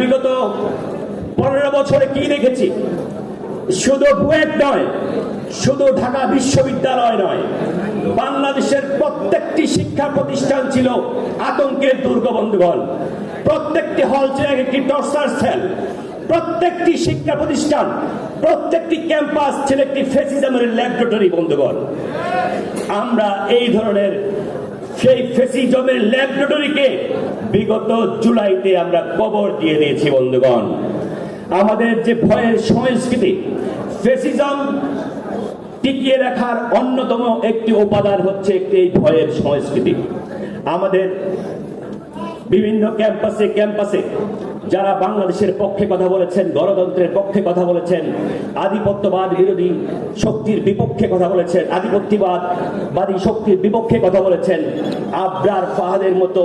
বিগত পনেরো বছরে কি দেখেছি? শুধু বুয়েট নয়, শুধু ঢাকা বিশ্ববিদ্যালয় নয়, বাংলাদেশের প্রত্যেকটি শিক্ষা প্রতিষ্ঠান ছিল আতঙ্কের দুর্গ বন্ধুগণ প্রত্যেকটি হল ছিল একটি টর্চার সেল। প্রত্যেকটি শিক্ষা প্রতিষ্ঠান, প্রত্যেকটি ক্যাম্পাস ছিল একটি ফেসিজমের ল্যাবরেটরি, বন্ধুগণ। আমরা এই ধরনের সেই ফেসিজমের ল্যাবরেটরিকে বিগত জুলাইতে আমরা কবর দিয়ে দিয়েছি, বন্ধুগণ। আমাদের যে ভয়ের সংস্কৃতি ফেসিজম টিকিয়ে রাখার অন্যতম একটি উপাদান হচ্ছে একটি এই ভয়ের সংস্কৃতি। আমাদের বিভিন্ন ক্যাম্পাসে ক্যাম্পাসে যারা বাংলাদেশের পক্ষে কথা বলেছেন, গণতন্ত্রের পক্ষে কথা বলেছেন, আধিপত্যবাদ বিরোধী শক্তির বিপক্ষে কথা বলেছেন, আধিপত্যবাদ বাদী শক্তির বিপক্ষে কথা বলেছেন, আবরার ফাহাদের মতো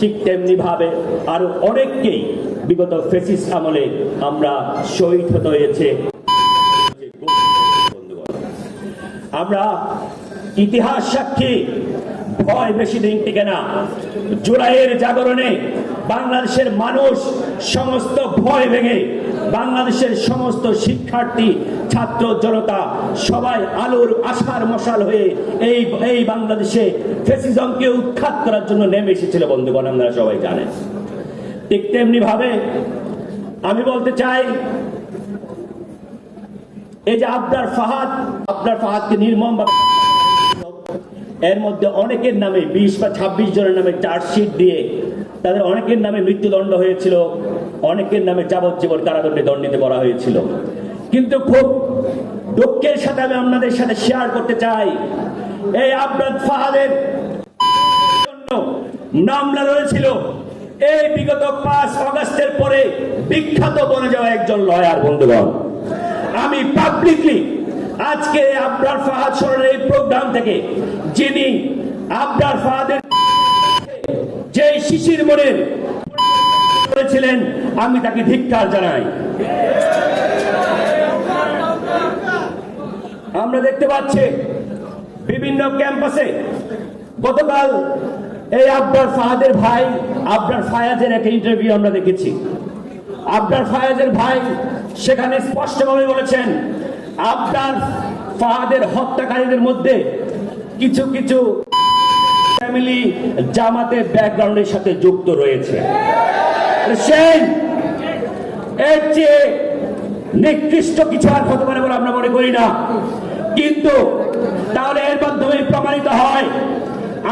ঠিক তেমনি ভাবে আরও অনেককেই বিগত ফেসিস আমলে আমরা শহীদ হতে হয়েছে। আমরা ইতিহাস সাক্ষী ভয় বেশি দিন টিকে না। জুলাইয়ের জাগরণে বাংলাদেশের মানুষ সমস্ত ভয় ভেঙে বাংলাদেশের সমস্ত শিক্ষার্থী, ছাত্র, জনতা সবাই আলোর আশার মশাল হয়ে এই এই বাংলাদেশে ফেসিজমকে উৎখাত করার জন্য নেমে এসেছিল বন্ধুগণ, আপনারা সবাই জানেন। ঠিক তেমনি ভাবে আমি বলতে চাই, এই যে আবদার ফাহাদ, আবদার ফাহাদকে নির্মম এর মধ্যে অনেকের নামে বিশ বা ছাব্বিশ জনের নামে চার্জশিট দিয়ে তাদের অনেকের নামে মৃত্যুদণ্ড হয়েছিল, অনেকের নামে যাবজ্জীবন কারাদণ্ডে দণ্ডিত করা হয়েছিল। কিন্তু খুব দুঃখের সাথে আমি আপনাদের সাথে শেয়ার করতে চাই, এই আবদার ফাহাদের মামলা রয়েছিল। এই বিগত পাঁচ অগস্টের পরে বিখ্যাত বনে যাওয়া একজন লয়ার বন্ধুগণ, আমি পাবলিকলি আজকে আবরার ফাহাদ স্মরণের এই প্রোগ্রাম থেকে যিনি আবরার ফাহাদের যে শিশির মনের করেছিলেন, আমি তাকে ধিক্কার জানাই। আমরা দেখতে পাচ্ছি বিভিন্ন ক্যাম্পাসে গতকাল এই আবরার ফাহাদের ভাই, আবরার ফায়াজের একটা ইন্টারভিউ আমরা দেখেছি। আবরার ফায়াজের ভাই সেখানে স্পষ্টভাবে বলেছেন আবরার ফাহাদের হত্যাকারীদের মধ্যে কিছু কিছু ফ্যামিলি জামাতের ব্যাকগ্রাউন্ডের সাথে যুক্ত রয়েছে। সেই এর চেয়ে নিকৃষ্ট কিছু আর হতে পারে বলে আমরা মনে করি না। কিন্তু তাহলে এর মাধ্যমে প্রমাণিত হয়,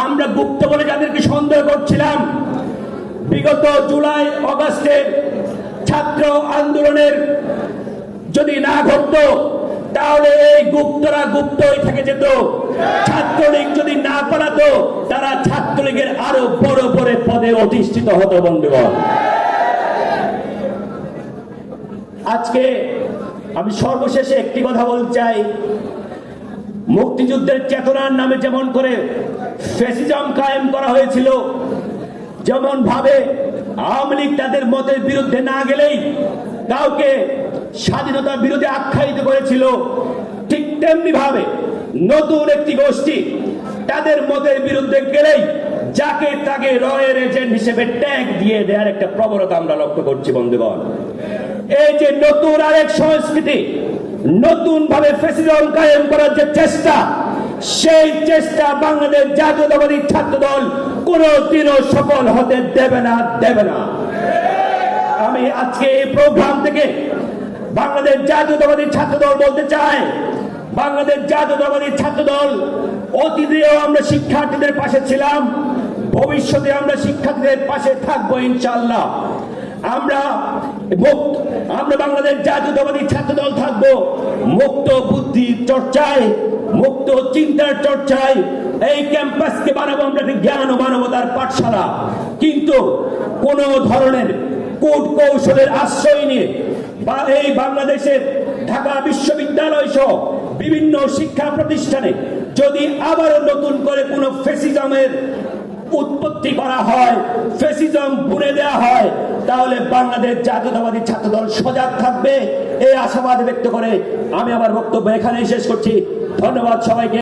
আমরা গুপ্ত বলে যাদেরকে সন্দেহ করছিলাম, বিগত জুলাই, অগস্টের ছাত্র আন্দোলনের যদি না ঘটত তাহলে এই গুপ্তরা গুপ্তই থেকে যেত। ছাত্রলীগ যদি না পালাতো, তারা ছাত্রলীগের আরও বড় বড় পদে অধিষ্ঠিত হতো বন্ধুগণ। আজকে আমি সর্বশেষে একটি কথা বলতে চাই। মুক্তিযুদ্ধের চেতনার নামে যেমন করে ফেসিজম কায়েম করা হয়েছিল যেমন ভাবে আওয়ামী লীগ তাদের মতের বিরুদ্ধে না গেলেই কাউকে স্বাধীনতার বিরুদ্ধে আখ্যায়িত করেছিল। ঠিক তেমনি ভাবে নতুন একটি গোষ্ঠী তাদের মতের বিরুদ্ধে গেলেই যাকে তাকে রয়ের এজেন্ট হিসেবে ট্যাগ দিয়ে দেওয়ার একটা প্রবণতা আমরা লক্ষ্য করছি, বন্ধুগণ। এই যে নতুন আরেক সংস্কৃতি নতুন ভাবে ফেসিজম কায়েম করার যে চেষ্টা, সেই চেষ্টা বাংলাদেশ জাতীয়তাবাদী ছাত্র দল কোনদিনও সফল হতে দেবে না দেবে না। আমি আজকে এই প্রোগ্রাম থেকে বাংলাদেশ জাতীয়তাবাদী ছাত্র দল বলতে চাই। বাংলাদেশ জাতীয়তাবাদী ছাত্র দল অতীতেও আমরা শিক্ষার্থীদের পাশে ছিলাম। ভবিষ্যতে আমরা শিক্ষার্থীদের পাশে থাকব ইনশাল্লাহ আমরা আমরা বাংলাদেশ জাতীয়তাবাদী ছাত্র দল থাকব। মুক্ত বুদ্ধির চর্চায়, মুক্ত চিন্তার চর্চায় এই ক্যাম্পাসকে বানাবো আমরা একটি জ্ঞান ও মানবতার পাঠশালা। কিন্তু কোন ধরনের কূট কৌশলের আশ্রয় নিয়ে বা এই বাংলাদেশের ঢাকা বিশ্ববিদ্যালয় সহ বিভিন্ন শিক্ষা প্রতিষ্ঠানে যদি আবারও নতুন করে কোনো ফেসিজমের উৎপত্তি করা হয়, ফেসিজম বুনে দেওয়া হয়, তাহলে বাংলাদেশ জাতীয়তাবাদী ছাত্রদল সজাগ থাকবে। এই আশাবাদ ব্যক্ত করে আমি আমার বক্তব্য এখানেই শেষ করছি। ধন্যবাদ সবাইকে।